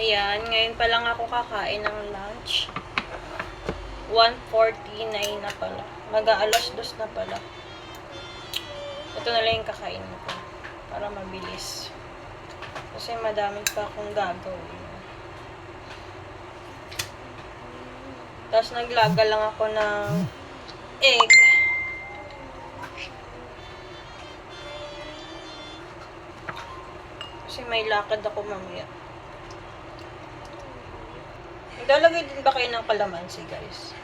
Ayan, ngayon pa lang ako kakain ng lunch. 1.49 na pala. Mag-aalas dos na pala. Ito na lang yung kakain ko. Para mabilis. Kasi madami pa akong gagawin. Tapos naglaga lang ako ng egg. Kasi may lakad ako mamaya. Maglalagay din ba kayo ng kalamansi, guys?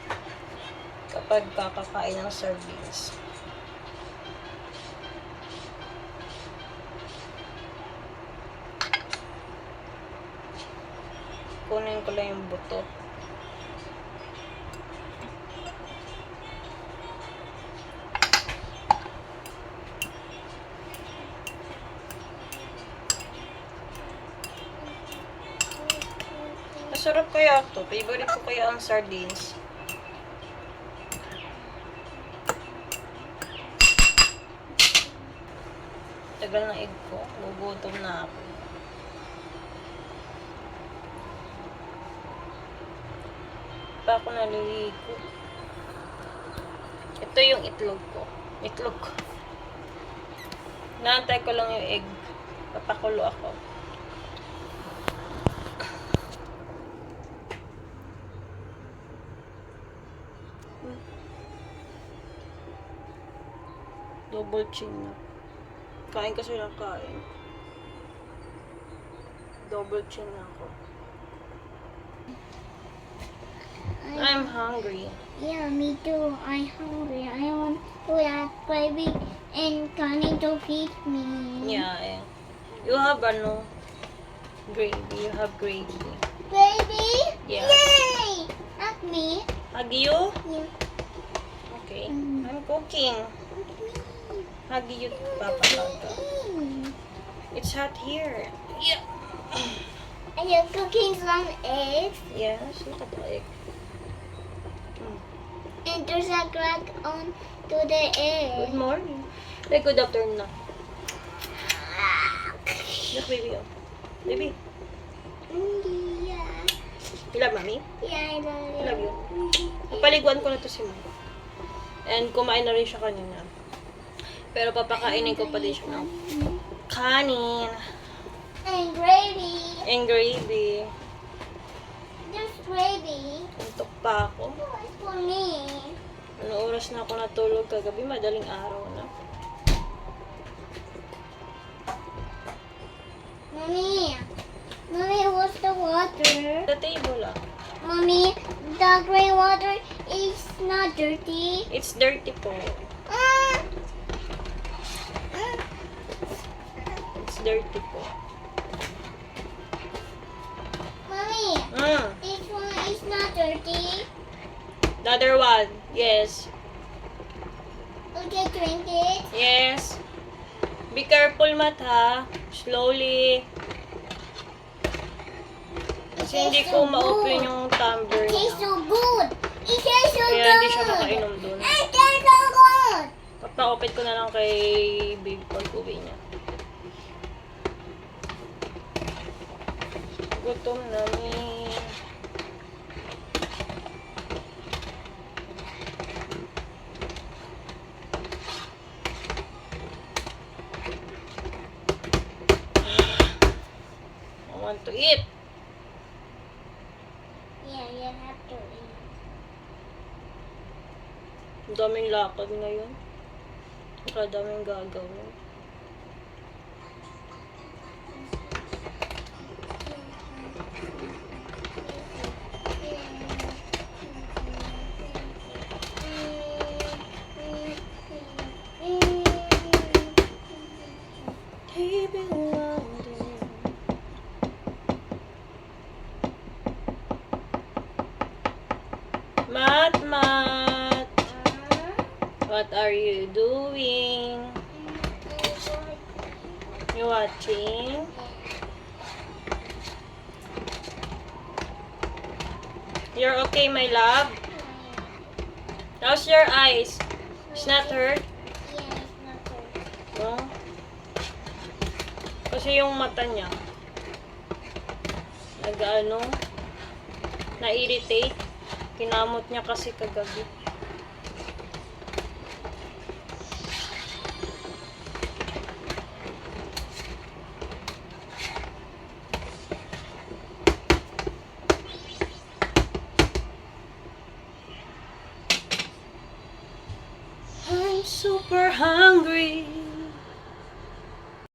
Kapag kakakain ng sardines. Kunin ko lang yung buto. Masarap kaya to. Favorite ko kaya ang sardines. Tagal na egg ko. Gugutom na ako. Pa ako naliligo. Ito yung itlog ko. Itlog. Naantay ko lang yung egg. Papakulo ako. Double chin na. Kain kasi lang kain. Double chin na ako. I'm hungry. Yeah, me too. I'm hungry. I want to ask baby and Connie to feed me. Yeah, yeah. You have ano? Gravy. You have gravy. Baby? Yeah. Yay! Not me. Hug you? You. Okay. Mm. I'm cooking. Hug you, Papa Laga. Mm. It's hot here. Yeah. Are you cooking some eggs? Yes, look at the egg. Mm. And there's a crack on to the egg. Good morning. Like, good afternoon na. Look, baby, oh. Baby, Mm, Yeah. you love mommy? Yeah, I love I love you. you. Napaliguan ko na to si mom. And kumain na rin siya kanina. Pero papakainin ko pa din siya ng kanin And gravy. and gravy. There's gravy. Tuntok pa ako. What's for me? Ano oras na ako natulog kagabi? Madaling araw na. Mommy. Mommy, what's the water? Sa table ah. Mommy, the gray water is not dirty. It's dirty po. Ah. Ah. It's dirty po. Mommy, Mm. this one is not dirty. The other one. Yes. Okay, drink it. Yes. Be careful, Mat, ha? Slowly. Kasi hindi ko ma-open yung tumbler It tastes niya. so good. It tastes so Kaya good. hindi siya makainom dun. It tastes so good. Papa-open ko na lang kay Babe pag uwi niya. Gutom na ni. I want to eat. Yeah, you have to eat. Ang daming lakad ngayon. Ang daming gagawin. London. Mat. What are you doing? You watching? You're okay, my love? How's your eyes? It's not hurt? Kasi yung mata niya. nag-ano, na-irritate. Kinamot niya kasi kagabi. I'm super hungry.